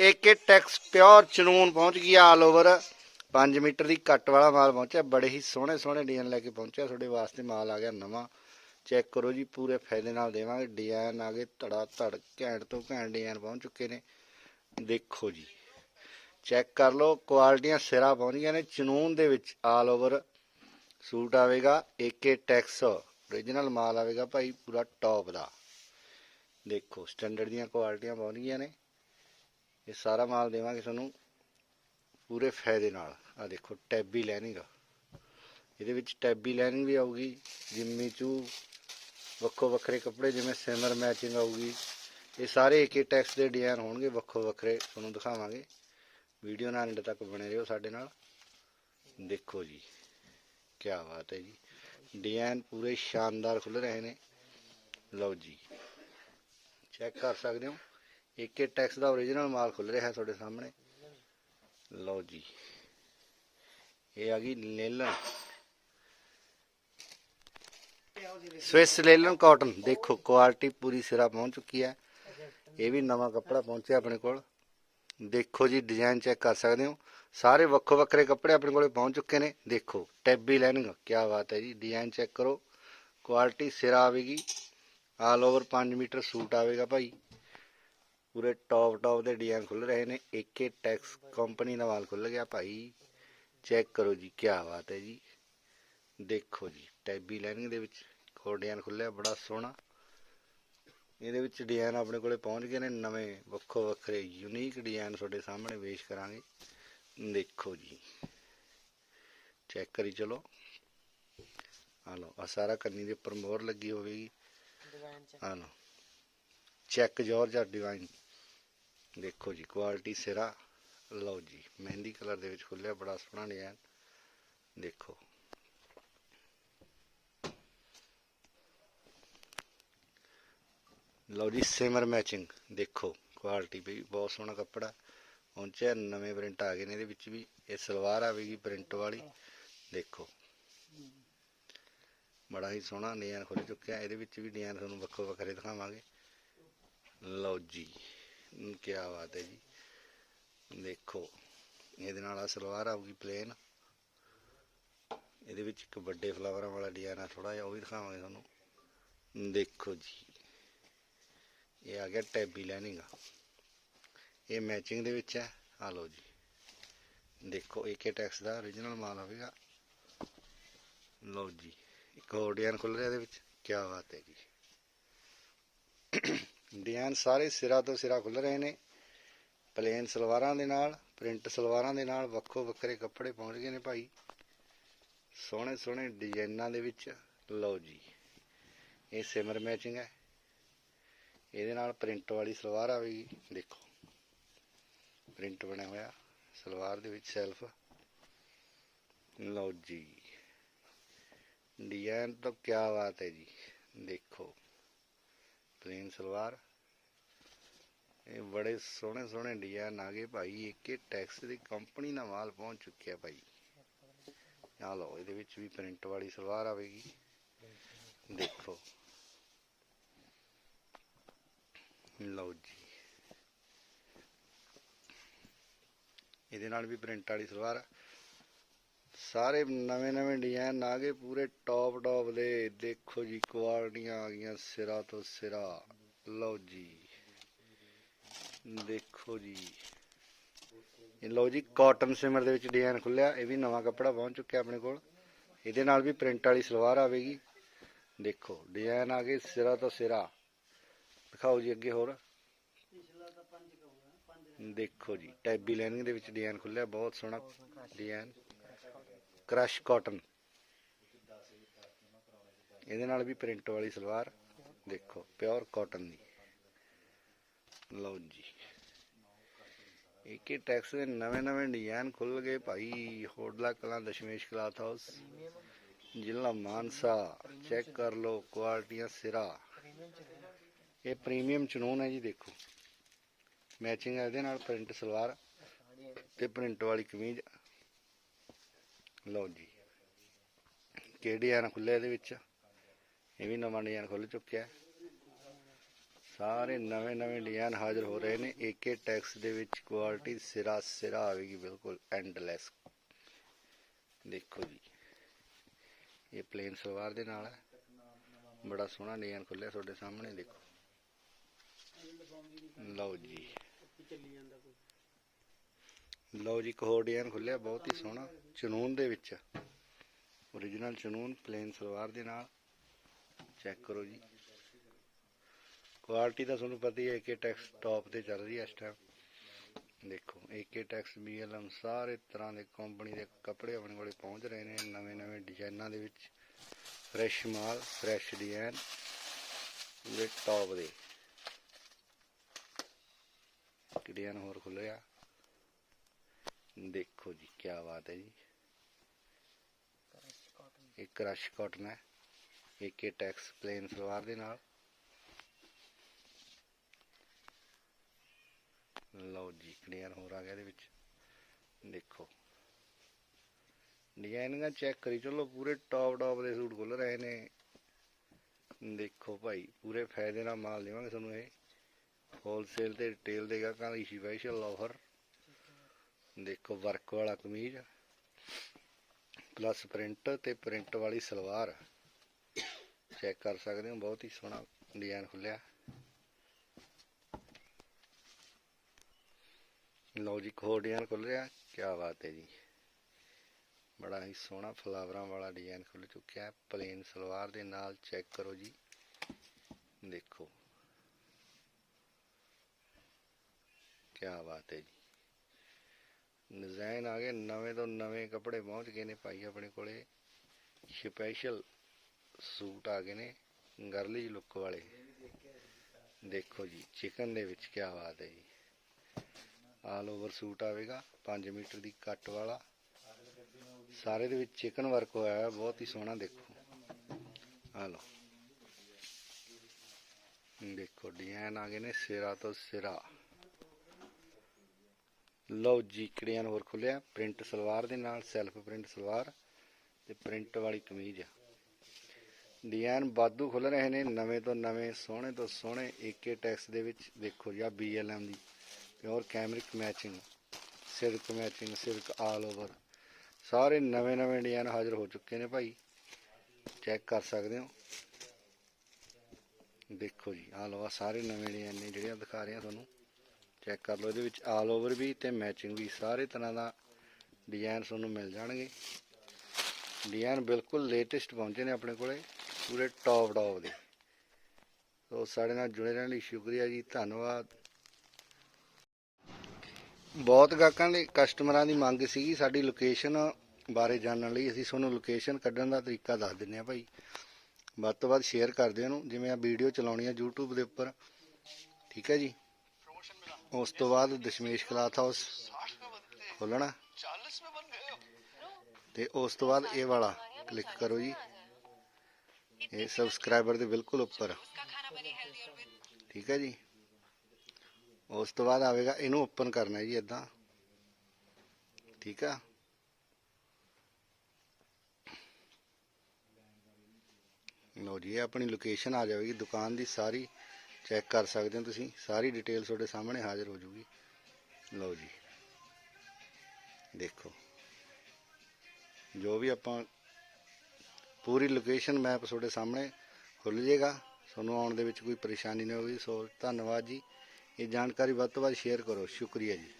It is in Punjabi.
ਏਕੇ ਟੈਕਸ ਪਿਓਰ ਚਨੂਨ ਪਹੁੰਚ ਗਿਆ ਆਲ ਓਵਰ 5 ਮੀਟਰ ਦੀ ਕੱਟ ਵਾਲਾ ਮਾਲ ਪਹੁੰਚਿਆ, ਬੜੇ ਹੀ ਸੋਹਣੇ ਸੋਹਣੇ ਡਿਜ਼ਾਈਨ ਲੈ ਕੇ ਪਹੁੰਚਿਆ। ਤੁਹਾਡੇ ਵਾਸਤੇ ਮਾਲ ਆ ਗਿਆ ਨਵਾਂ। ਚੈੱਕ ਕਰੋ ਜੀ, ਪੂਰੇ ਫਾਇਦੇ ਨਾਲ ਦੇਵਾਂਗੇ। ਡਿਜ਼ਾਈਨ ਆ ਗਏ ਧੜਾ ਧੜ, ਘੈਂਟ ਤੋਂ ਘੈਂਟ ਡਿਜ਼ਾਈਨ ਪਹੁੰਚ ਚੁੱਕੇ ਨੇ। ਦੇਖੋ ਜੀ, ਚੈੱਕ ਕਰ ਲਓ, ਕੁਆਲਟੀਆਂ ਸਿਰਾ ਪਹੁੰਚੀਆਂ ਨੇ। ਚਨੂਨ ਦੇ ਵਿੱਚ ਆਲ ਓਵਰ ਸੂਟ ਆਵੇਗਾ ਏਕੇ ਟੈਕਸ origignal ਮਾਲ ਆਵੇਗਾ ਭਾਈ, ਪੂਰਾ ਟੌਪ ਦਾ। ਦੇਖੋ ਸਟੈਂਡਰਡ ਦੀਆਂ ਕੁਆਲਟੀਆਂ ਪਹੁੰਚ ਗਈਆਂ ਨੇ। ਇਹ ਸਾਰਾ ਮਾਲ ਦੇਵਾਂਗੇ ਤੁਹਾਨੂੰ ਪੂਰੇ ਫਾਇਦੇ ਨਾਲ। ਆ ਦੇਖੋ, ਟੈਬੀ ਲੈਨਿੰਗ ਇਹਦੇ ਵਿੱਚ ਟੈਬੀ ਲੈਨਿੰਗ ਵੀ ਆਊਗੀ, ਜਿੰਮੀ ਚੂ, ਵੱਖੋ ਵੱਖਰੇ ਕੱਪੜੇ ਜਿਵੇਂ ਸਿਮਰ ਮੈਚਿੰਗ ਆਊਗੀ। ਇਹ ਸਾਰੇ ਏਕੇ ਟੈਕਸ ਦੇ ਡਿਜ਼ਾਈਨ ਹੋਣਗੇ, ਵੱਖੋ ਵੱਖਰੇ ਤੁਹਾਨੂੰ ਦਿਖਾਵਾਂਗੇ। ਵੀਡੀਓ ਨਾਲ ਅੰਤ ਤੱਕ ਬਣੇ ਰਹੋ ਸਾਡੇ ਨਾਲ। ਦੇਖੋ ਜੀ ਕੀ ਬਾਤ ਹੈ ਜੀ। ਡਿਜ਼ਾਈਨ ਪੂਰੇ ਸ਼ਾਨਦਾਰ ਖੁੱਲ ਰਹੇ ਨੇ। ਲਓ ਜੀ ਚੈੱਕ ਕਰ ਸਕਦੇ ਹੋ। ਏਕੇ ਟੈਕਸ ਦਾ origignal ਮਾਲ ਖੁੱਲ ਰਿਹਾ ਹੈ ਤੁਹਾਡੇ ਸਾਹਮਣੇ ਲਓ ਜੀ ਇਹ ਆ ਗਈ ਲੇਲਨ ਸਵਿਸ ਲੇਲਨ ਕਾਟਨ ਦੇਖੋ ਕੁਆਲਿਟੀ ਪੂਰੀ ਸਿਰਾ ਪਹੁੰਚ ਚੁੱਕੀ ਹੈ ਇਹ ਵੀ ਨਵਾਂ ਕੱਪੜਾ ਪਹੁੰਚਿਆ ਆਪਣੇ ਕੋਲ ਦੇਖੋ ਜੀ ਡਿਜ਼ਾਈਨ ਚੈੱਕ ਕਰ ਸਕਦੇ ਹੋ ਸਾਰੇ ਵੱਖੋ ਵੱਖਰੇ ਕੱਪੜੇ ਆਪਣੇ ਕੋਲੇ ਪਹੁੰਚ ਚੁੱਕੇ ਨੇ ਦੇਖੋ ਟੈਬੀ ਲੈਨਿੰਗ ਕੀ ਬਾਤ ਹੈ ਜੀ ਡਿਜ਼ਾਈਨ ਚੈੱਕ ਕਰੋ ਕੁਆਲਿਟੀ ਸਿਰਾ ਆਵੇਗੀ ਆਲ ਓਵਰ 5 ਮੀਟਰ ਸੂਟ ਆਵੇਗਾ ਭਾਈ ਪੂਰੇ ਟੌਪ ਟੌਪ ਦੇ ਡਿਜ਼ਾਈਨ ਖੁੱਲ ਰਹੇ ਨੇ। ਏਕੇ ਟੈਕਸ ਕੰਪਨੀ ਦਾ ਮਾਲ ਖੁੱਲ ਗਿਆ ਭਾਈ। ਚੈੱਕ ਕਰੋ ਜੀ ਕੀ ਬਾਤ ਹੈ ਜੀ। ਦੇਖੋ ਜੀ ਟੈਬੀ ਲਾਈਨਿੰਗ ਦੇ ਵਿੱਚ ਡਿਜ਼ਾਈਨ ਖੁੱਲਿਆ ਬੜਾ ਸੋਹਣਾ। ਇਹਦੇ ਵਿੱਚ ਡਿਜ਼ਾਈਨ ਆਪਣੇ ਕੋਲੇ ਪਹੁੰਚ ਗਏ ਨੇ। ਨਵੇਂ ਵੱਖੋ ਵੱਖਰੇ ਯੂਨੀਕ ਡਿਜ਼ਾਈਨ ਤੁਹਾਡੇ ਸਾਹਮਣੇ ਪੇਸ਼ ਕਰਾਂਗੇ। ਦੇਖੋ ਜੀ। ਚੈੱਕ ਕਰੀ ਚਲੋ। ਆ ਲਓ ਆ ਸਾਰਾ ਕੰਨੀ ਦੇ ਉੱਪਰ ਮੋਹਰ ਲੱਗੀ ਹੋਵੇਗੀ। ਡਿਜ਼ਾਈਨ ਚ ਆ ਲਓ। ਚੈੱਕ ਜਾਰਜਟ ਡਿਜ਼ਾਈਨ ਦੇਖੋ ਜੀ ਕੁਆਲਿਟੀ ਸਿਰਾ, ਲਓ ਜੀ, ਮਹਿੰਦੀ ਕਲਰ ਦੇ ਵਿੱਚ ਖੁੱਲਿਆ ਬੜਾ ਸੋਹਣਾ ਡਿਜ਼ਾਈਨ, ਦੇਖੋ। ਲਓ ਜੀ ਸਿਮਰ ਮੈਚਿੰਗ ਦੇਖੋ ਕੁਆਲਿਟੀ ਵੀ ਬਹੁਤ ਸੋਹਣਾ ਕੱਪੜਾ ਪਹੁੰਚਿਆ ਨਵੇਂ ਪ੍ਰਿੰਟ ਆ ਗਏ ਨੇ, ਇਹਦੇ ਵਿੱਚ ਵੀ ਇਹ ਸਲਵਾਰ ਆਵੇਗੀ ਪ੍ਰਿੰਟ ਵਾਲੀ, ਦੇਖੋ। ਬੜਾ ਹੀ ਸੋਹਣਾ ਡਿਜ਼ਾਈਨ ਖੁੱਲ ਚੁੱਕਿਆ, ਇਹਦੇ ਵਿੱਚ ਵੀ ਡਿਜ਼ਾਈਨ ਤੁਹਾਨੂੰ ਵੱਖੋ ਵੱਖਰੇ ਦਿਖਾਵਾਂਗੇ। ਲਓ ਜੀ। ਕੀ ਬਾਤ ਹੈ ਜੀ। ਦੇਖੋ, ਇਹਦੇ ਨਾਲ ਆ ਸਲਵਾਰ ਆਊਗੀ ਪਲੇਨ ਇਹਦੇ ਵਿੱਚ ਇੱਕ ਵੱਡੇ ਫਲਾਵਰਾਂ ਵਾਲਾ ਡਿਜ਼ਾਈਨ ਆ ਥੋੜਾ ਜਿਹਾ, ਉਹ ਵੀ ਦਿਖਾਵਾਂਗੇ ਤੁਹਾਨੂੰ। ਦੇਖੋ ਜੀ, ਇਹ ਆ ਗਿਆ ਟੈਬੀ ਲਾਈਨਿੰਗ ਇਹ ਮੈਚਿੰਗ ਦੇ ਵਿੱਚ ਹੈ। ਆ ਲਓ ਜੀ। ਦੇਖੋ ਏਕੇ ਟੈਕਸ ਦਾ origignal ਮਾਲ ਹੋਵੇਗਾ। ਲਓ ਜੀ, ਇੱਕ ਹੋਰ ਡਿਜ਼ਾਈਨ ਖੁੱਲ ਰਿਹਾ ਇਹਦੇ ਵਿੱਚ। ਕੀ ਬਾਤ ਹੈ ਜੀ। ਡਿਜ਼ਾਈਨ ਸਾਰੇ ਸਿਰਾ ਤੋਂ ਸਿਰਾ ਖੁੱਲ ਰਹੇ ਨੇ। ਪਲੇਨ ਸਲਵਾਰਾਂ ਦੇ ਨਾਲ ਪ੍ਰਿੰਟ ਸਲਵਾਰਾਂ ਦੇ ਨਾਲ ਵੱਖੋ ਵੱਖਰੇ ਕੱਪੜੇ ਪਹੁੰਚ ਗਏ ਨੇ ਭਾਈ। ਸੋਹਣੇ ਸੋਹਣੇ ਡਿਜ਼ਾਈਨਾਂ ਦੇ ਵਿੱਚ, ਲਓ ਜੀ, ਇਹ ਸਿਮਰ ਮੈਚਿੰਗ ਹੈ। ਇਹਦੇ ਨਾਲ ਪ੍ਰਿੰਟ ਵਾਲੀ ਸਲਵਾਰ ਆਵੇਗੀ ਦੇਖੋ। ਪ੍ਰਿੰਟ ਬਣਿਆ ਹੋਇਆ, ਸਲਵਾਰ ਦੇ ਵਿੱਚ ਸੈਲਫ ਲਓ ਜੀ। ਡਿਜ਼ਾਈਨ ਤਾਂ ਕੀ ਬਾਤ ਹੈ ਜੀ, ਦੇਖੋ। ਪਲੇਨ ਸਲਵਾਰ। ਇਹ ਬੜੇ ਸੋਹਣੇ ਸੋਹਣੇ ਡਿਜ਼ਾਈਨ ਆ ਗਏ ਭਾਈ। ਏਕੇ ਟੈਕਸ ਦੀ ਕੰਪਨੀ ਨਾਲ ਮਾਲ ਪਹੁੰਚ ਚੁੱਕਿਆ ਭਾਈ। ਆ ਲਓ, ਇਹਦੇ ਵਿੱਚ ਵੀ ਪ੍ਰਿੰਟ ਵਾਲੀ ਸਲਵਾਰ ਆਵੇਗੀ। ਦੇਖੋ। ਲਓ ਜੀ। ਇਹਦੇ ਨਾਲ ਵੀ ਪ੍ਰਿੰਟ ਵਾਲੀ ਸਲਵਾਰ ਸਾਰੇ ਨਵੇਂ ਨਵੇਂ ਡਿਜ਼ਾਈਨ ਆ ਗਏ ਪੂਰੇ ਟੌਪ ਟੌਪ ਦੇ। ਦੇਖੋ ਜੀ, ਕੁਆਲਟੀਆਂ ਆ ਗਈਆਂ ਸਿਰਾ ਤੋਂ ਸਿਰਾ। ਲਓ ਜੀ। ਦੇਖੋ ਜੀ। ਇਹ ਲਓ ਜੀ ਕਾਟਨ ਸਿਮਰ ਦੇ ਵਿੱਚ ਡਿਜ਼ਾਈਨ ਖੁੱਲਿਆ। ਇਹ ਵੀ ਨਵਾਂ ਕੱਪੜਾ ਪਹੁੰਚ ਚੁੱਕਿਆ ਆਪਣੇ ਕੋਲ। ਇਹਦੇ ਨਾਲ ਵੀ ਪ੍ਰਿੰਟ ਵਾਲੀ ਸਲਵਾਰ ਆਵੇਗੀ। ਦੇਖੋ, ਡਿਜ਼ਾਈਨ ਆ ਗਏ ਸਿਰਾ ਤੋਂ ਸਿਰਾ। ਦਿਖਾਓ ਜੀ ਅੱਗੇ ਹੋਰ। ਦੇਖੋ ਜੀ, ਟੈਬੀ ਲਾਈਨਿੰਗ ਦੇ ਵਿੱਚ ਡਿਜ਼ਾਈਨ ਖੁੱਲਿਆ। ਬਹੁਤ ਸੋਹਣਾ ਡਿਜ਼ਾਈਨ। ਕ੍ਰਸ਼ ਕਾਟਨ ਇਹਦੇ ਨਾਲ ਵੀ ਪ੍ਰਿੰਟ ਵਾਲੀ ਸਲਵਾਰ, ਦੇਖੋ ਪਿਓਰ ਕਾਟਨ ਦੀ। ਲਓ ਜੀ। ਏਕੇ ਟੈਕਸ ਦੇ ਨਵੇਂ ਨਵੇਂ ਡਿਜ਼ਾਈਨ ਖੁੱਲ ਗਏ ਭਾਈ, ਹੋਡਲਾ ਕਲਾਂ ਦਸ਼ਮੇਸ਼ ਕਲਾਥ ਹਾਊਸ। ਜ਼ਿਲ੍ਹਾ ਮਾਨਸਾ ਚੈੱਕ ਕਰ ਲਓ ਕੁਆਲਟੀਆਂ ਸਿਰਾ। ਇਹ ਪ੍ਰੀਮੀਅਮ ਚਨੂਨ ਹੈ ਜੀ, ਦੇਖੋ। ਮੈਚਿੰਗ ਹੈ ਇਹਦੇ ਨਾਲ ਪ੍ਰਿੰਟ ਸਲਵਾਰ ਤੇ ਪ੍ਰਿੰਟ ਵਾਲੀ ਕਮੀਜ਼। ਲਓ ਜੀ। ਕਿਹੜੀ ਡਿਜ਼ਾਈਨ ਖੁੱਲਿਆ ਇਹਦੇ ਵਿੱਚ? ਇਹ ਵੀ ਨਵਾਂ ਡਿਜ਼ਾਈਨ ਖੁੱਲ ਚੁੱਕਿਆ ਸਾਰੇ ਨਵੇਂ ਨਵੇਂ ਡਿਜ਼ਾਈਨ ਹਾਜ਼ਰ ਹੋ ਰਹੇ ਨੇ। ਏਕੇ ਟੈਕਸ ਦੇ ਵਿੱਚ ਕੁਆਲਿਟੀ ਸਿਰਾ ਸਿਰਾ ਆਵੇਗੀ ਬਿਲਕੁਲ ਐਂਡਲੈਸ ਦੇਖੋ ਜੀ। ਇਹ ਪਲੇਨ ਸਲਵਾਰ ਦੇ ਨਾਲ ਹੈ। ਬੜਾ ਸੋਹਣਾ ਡਿਜ਼ਾਈਨ ਖੁੱਲਿਆ ਤੁਹਾਡੇ ਸਾਹਮਣੇ, ਦੇਖੋ। ਲਓ ਜੀ। ਚੱਲੀ ਜਾਂਦਾ ਕੋਈ ਲਓ ਜੀ, ਇੱਕ ਹੋਰ ਡਿਜ਼ਾਈਨ ਖੁੱਲਿਆ ਬਹੁਤ ਹੀ ਸੋਹਣਾ, ਚਨੂਨ ਦੇ ਵਿੱਚ। ਓਰੀਜਨਲ ਚਨੂਨ ਪਲੇਨ ਸਲਵਾਰ ਦੇ ਨਾਲ। ਚੈੱਕ ਕਰੋ ਜੀ। ਕੁਆਲਿਟੀ ਤਾਂ ਤੁਹਾਨੂੰ ਪਤਾ ਹੀ ਹੈ ਕਿ ਟੈਕਸ ਟੌਪ ਤੇ ਚੱਲ ਰਹੀ ਹੈ ਇਸ ਟਾਈਮ ਦੇਖੋ ਏਕੇ ਟੈਕਸ ਬੀਐਲਐਮ ਸਾਰੇ ਤਰ੍ਹਾਂ ਦੇ ਕੰਪਨੀ ਦੇ ਕੱਪੜੇ ਆਪਣੇ ਕੋਲੇ ਪਹੁੰਚ ਰਹੇ ਨੇ, ਨਵੇਂ ਨਵੇਂ ਡਿਜ਼ਾਈਨਾਂ ਦੇ ਵਿੱਚ। ਫਰੈਸ਼ ਮਾਲ ਫਰੈਸ਼ ਡਿਜ਼ਾਈਨ ਪੂਰੇ ਟੌਪ ਦੇ। ਇੱਕ ਡਿਜ਼ਾਈਨ ਹੋਰ ਖੁੱਲ ਦੇਖੋ ਜੀ ਕੀ ਬਾਤ ਹੈ ਜੀ। ਕਰਸ਼ ਕਾਟਨ ਇਹ ਕ੍ਰਸ਼ ਕਾਟਨ ਹੈ, ਇੱਕ ਇਹ ਟੈਕਸ ਪਲੇਨ ਸਲਵਾਰ ਦੇ ਨਾਲ। ਲਓ ਜੀ ਕਲੀਅਰ ਹੋ ਆ ਇਹਦੇ ਵਿੱਚ। ਦੇਖੋ। ਡਿਜ਼ਾਈਨਿੰਗਾਂ ਚੈੱਕ ਕਰੀ, ਚਲੋ ਪੂਰੇ ਟੌਪ ਟੌਪ ਦੇ ਸੂਟ ਖੁੱਲ ਰਹੇ ਨੇ। ਦੇਖੋ ਭਾਈ, ਪੂਰੇ ਫਾਇਦੇ ਨਾਲ ਮਾਲ ਦੇਵਾਂਗੇ ਤੁਹਾਨੂੰ ਇਹ। ਹੋਲਸੇਲ ਤੇ ਰਿਟੇਲ ਦੇ ਗਾਹਕਾਂ ਲਈ ਸਪੈਸ਼ਲ ਆਫਰ ਦੇਖੋ ਵਰਕ ਵਾਲਾ ਕਮੀਜ਼ ਪਲੱਸ ਪ੍ਰਿੰਟ ਤੇ ਪ੍ਰਿੰਟ ਵਾਲੀ ਸਲਵਾਰ। ਚੈੱਕ ਕਰ ਸਕਦੇ ਹੋ, ਬਹੁਤ ਹੀ ਸੋਹਣਾ ਡਿਜ਼ਾਈਨ ਖੁੱਲਿਆ। ਲਓ ਜੀ, ਇੱਕ ਹੋਰ ਡਿਜ਼ਾਈਨ ਖੁੱਲ ਰਿਹਾ ਕੀ ਬਾਤ ਹੈ ਜੀ। ਬੜਾ ਹੀ ਸੋਹਣਾ ਫਲਾਵਰਾਂ ਵਾਲਾ ਡਿਜ਼ਾਈਨ ਖੁੱਲ ਚੁੱਕਿਆ ਹੈ ਪਲੇਨ ਸਲਵਾਰ ਦੇ ਨਾਲ ਚੈੱਕ ਕਰੋ ਜੀ। ਦੇਖੋ। ਕੀ ਬਾਤ ਹੈ ਜੀ। ਡਿਜ਼ਾਈਨ ਆ ਗਏ, ਨਵੇਂ ਤੋਂ ਨਵੇਂ ਕੱਪੜੇ ਪਹੁੰਚ ਗਏ ਨੇ ਭਾਈ ਆਪਣੇ ਕੋਲੇ। ਸਪੈਸ਼ਲ ਸੂਟ ਆ ਗਏ ਨੇ ਗਰਲੀ ਲੁੱਕ ਵਾਲੇ। ਦੇਖੋ ਜੀ ਚਿਕਨ ਦੇ ਵਿੱਚ ਕੀ ਬਾਤ ਹੈ ਜੀ। ਆਲ ਓਵਰ ਸੂਟ ਆਵੇਗਾ 5 ਮੀਟਰ ਦੀ ਕੱਟ ਵਾਲਾ। ਸਾਰੇ ਦੇ ਵਿੱਚ ਚਿਕਨ ਵਰਕ ਹੋਇਆ ਹੈ ਬਹੁਤ ਹੀ ਸੋਹਣਾ ਦੇਖੋ। ਆ ਲਓ। ਦੇਖੋ ਡਿਜ਼ਾਈਨ ਆ ਗਏ ਨੇ ਸਿਰਾ ਤੋਂ ਸਿਰਾ। ਲਓ ਜੀ ਕਿੜੀਆਂ ਹੋਰ ਖੁੱਲਿਆ ਪ੍ਰਿੰਟ ਸਲਵਾਰ ਦੇ ਨਾਲ, ਸੈਲਫ ਪ੍ਰਿੰਟ ਸਲਵਾਰ ਤੇ ਪ੍ਰਿੰਟ ਵਾਲੀ ਕਮੀਜ਼ ਡਿਜ਼ਾਈਨ ਬਾਦੂ ਖੁੱਲ ਰਹੇ ਨੇ, ਨਵੇਂ ਤੋਂ ਨਵੇਂ, ਸੋਹਣੇ ਤੋਂ ਸੋਹਣੇ, ਏਕੇ ਟੈਕਸ ਦੇ ਵਿੱਚ ਦੇਖੋ ਜੀ ਆ ਬੀਐਲਐਮ ਦੀ pure cambric matching, silk matching, silk all over ਸਾਰੇ ਨਵੇਂ ਨਵੇਂ ਡਿਜ਼ਾਈਨ ਹਾਜ਼ਰ ਹੋ ਚੁੱਕੇ ਨੇ ਭਾਈ। ਚੈੱਕ ਕਰ ਸਕਦੇ ਹੋ। ਦੇਖੋ ਜੀ, ਆਹ ਲਓ ਸਾਰੇ ਨਵੇਂ ਡਿਜ਼ਾਈਨ ਨੇ ਜਿਹੜੀਆਂ ਦਿਖਾ ਰਹੇ ਆ ਤੁਹਾਨੂੰ। ਚੈੱਕ ਕਰ ਲਓ ਇਹਦੇ ਵਿੱਚ ਆਲ ਓਵਰ ਵੀ ਤੇ ਮੈਚਿੰਗ ਵੀ ਸਾਰੇ ਤਰ੍ਹਾਂ ਦਾ ਡਿਜ਼ਾਈਨ ਤੁਹਾਨੂੰ ਮਿਲ ਜਾਣਗੇ। ਡਿਜ਼ਾਈਨ ਬਿਲਕੁਲ ਲੇਟੈਸਟ ਪਹੁੰਚੇ ਨੇ ਆਪਣੇ ਕੋਲੇ, ਪੂਰੇ ਟੌਪ ਟੌਪ ਦੇ। ਸੋ ਸਾਡੇ ਨਾਲ ਜੁੜੇ ਰਹਿਣ ਲਈ ਸ਼ੁਕਰੀਆ ਜੀ, ਧੰਨਵਾਦ। ਬਹੁਤ ਗਾਹਕਾਂ ਦੇ ਕਸਟਮਰਾਂ ਦੀ ਮੰਗ ਸੀਗੀ ਸਾਡੀ ਲੋਕੇਸ਼ਨ ਬਾਰੇ ਜਾਣਨ ਲਈ। ਅਸੀਂ ਤੁਹਾਨੂੰ ਲੋਕੇਸ਼ਨ ਕੱਢਣ ਦਾ ਤਰੀਕਾ ਦੱਸ ਦਿੰਨੇ ਆ ਭਾਈ। ਵੱਧ ਤੋਂ ਵੱਧ ਸ਼ੇਅਰ ਕਰਦੇ ਉਹਨੂੰ ਜਿਵੇਂ ਆ ਵੀਡੀਓ ਚਲਾਉਣੀ ਆ YouTube ਦੇ ਉੱਪਰ। ਠੀਕ ਹੈ ਜੀ? ਉਸ ਤੋਂ ਬਾਅਦ ਦਸ਼ਮੇਸ਼ ਕਲਾਥ ਹਾਊਸ ਖੋਲਣਾ ਤੇ ਉਸ ਤੋਂ ਬਾਅਦ ਇਹ ਵਾਲਾ ਕਲਿੱਕ ਕਰੋ ਜੀ। ਇਹ ਸਬਸਕ੍ਰਾਈਬਰ ਦੇ ਬਿਲਕੁਲ ਉੱਪਰ। ਠੀਕ ਹੈ ਜੀ। ਉਸ ਤੋਂ ਬਾਅਦ ਆਵੇਗਾ, ਇਹਨੂੰ ਓਪਨ ਕਰਨਾ ਜੀ ਇਦਾਂ ਠੀਕ ਆ। ਲਓ ਜੀ ਆਪਣੀ ਲੋਕੇਸ਼ਨ ਆ ਜਾਵੇਗੀ, ਦੁਕਾਨ ਦੀ ਸਾਰੀ। ਚੈੱਕ ਕਰ ਸਕਦੇ ਹੋ ਤੁਸੀਂ। ਸਾਰੀ ਡਿਟੇਲ ਤੁਹਾਡੇ ਸਾਹਮਣੇ ਹਾਜ਼ਰ ਹੋ ਜੂਗੀ। ਲਓ ਜੀ। ਦੇਖੋ। ਜੋ ਵੀ ਆਪਾਂ ਪੂਰੀ ਲੋਕੇਸ਼ਨ ਮੈਪ ਤੁਹਾਡੇ ਸਾਹਮਣੇ ਖੁੱਲ ਜਾਏਗਾ ਤੁਹਾਨੂੰ ਆਉਣ ਦੇ ਵਿੱਚ ਕੋਈ ਪਰੇਸ਼ਾਨੀ ਨਹੀਂ ਹੋਵੇਗੀ ਸੋ ਧੰਨਵਾਦ ਜੀ। ਇਹ ਜਾਣਕਾਰੀ ਵੱਧ ਤੋਂ ਵੱਧ ਸ਼ੇਅਰ ਕਰੋ। ਸ਼ੁਕਰੀਆ ਜੀ।